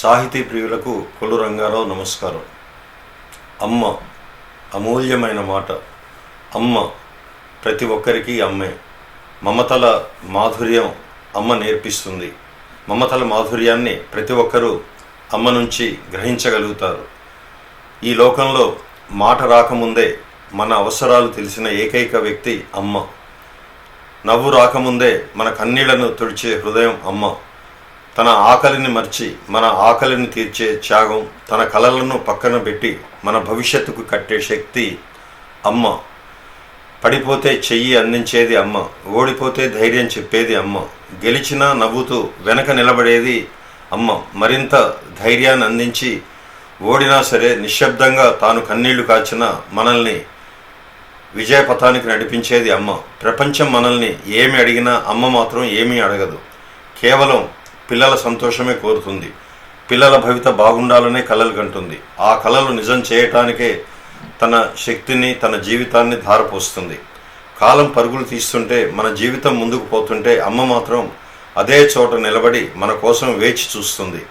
సాహితీ ప్రియులకు కొలు రంగారావు నమస్కారం. అమ్మ అమూల్యమైన మాట. అమ్మ ప్రతి ఒక్కరికి అమ్మే. మమతల మాధుర్యం అమ్మ నేర్పిస్తుంది. మమతల మాధుర్యాన్ని ప్రతి ఒక్కరూ అమ్మ నుంచి గ్రహించగలుగుతారు. ఈ లోకంలో మాట రాకముందే మన అవసరాలు తెలిసిన ఏకైక వ్యక్తి అమ్మ. నవ్వు రాకముందే మన కన్నీళ్ళను తుడిచే హృదయం అమ్మ. తన ఆకలిని మర్చి మన ఆకలిని తీర్చే త్యాగం తన కలలను పక్కన పెట్టి మన భవిష్యత్తుకు కట్టే శక్తి అమ్మ. పడిపోతే చెయ్యి అందించేది అమ్మ. ఓడిపోతే ధైర్యం చెప్పేది అమ్మ. గెలిచినా నవ్వుతూ వెనక నిలబడేది అమ్మ. మరింత ధైర్యాన్ని అందించి ఓడినా సరే నిశ్శబ్దంగా తాను కన్నీళ్ళు కాచిన మనల్ని విజయపథానికి నడిపించేది అమ్మ. ప్రపంచం మనల్ని ఏమి అడిగినా అమ్మ మాత్రం ఏమీ అడగదు. కేవలం పిల్లల సంతోషమే కోరుతుంది. పిల్లల భవిత బాగుండాలనే కలలు కంటుంది. ఆ కలలు నిజం చేయటానికే తన శక్తిని తన జీవితాన్ని ధారపోస్తుంది. కాలం పరుగులు తీస్తుంటే మన జీవితం ముందుకు పోతుంటే అమ్మ మాత్రం అదే చోట నిలబడి మన కోసం వేచి చూస్తుంది.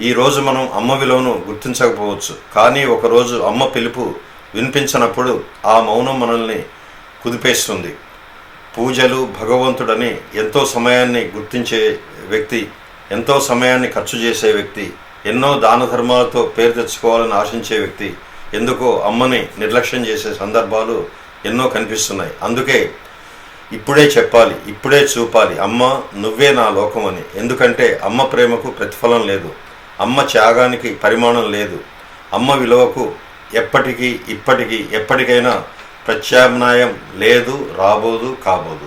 ఈ రోజు మనం అమ్మ విలువను గుర్తించకపోవచ్చు. కానీ ఒకరోజు అమ్మ పిలుపు వినిపించినప్పుడు ఆ మౌనం మనల్ని కుదిపేస్తుంది. పూజలు భగవంతుడని ఎంతో సమయాన్ని గుర్తించే వ్యక్తి ఎంతో సమయాన్ని ఖర్చు చేసే వ్యక్తి ఎన్నో దాన ధర్మాలతో పేరు తెచ్చుకోవాలని ఆశించే వ్యక్తి ఎందుకో అమ్మని నిర్లక్ష్యం చేసే సందర్భాలు ఎన్నో కనిపిస్తున్నాయి. అందుకే ఇప్పుడే చెప్పాలి ఇప్పుడే చూపాలి అమ్మ నువ్వే నా లోకమని. ఎందుకంటే అమ్మ ప్రేమకు ప్రతిఫలం లేదు అమ్మ త్యాగానికి పరిమాణం లేదు అమ్మ విలువకు ఎప్పటికీ ఇప్పటికీ ఎప్పటికైనా ప్రత్యామ్నాయం లేదు రాబోదు కాబోదు.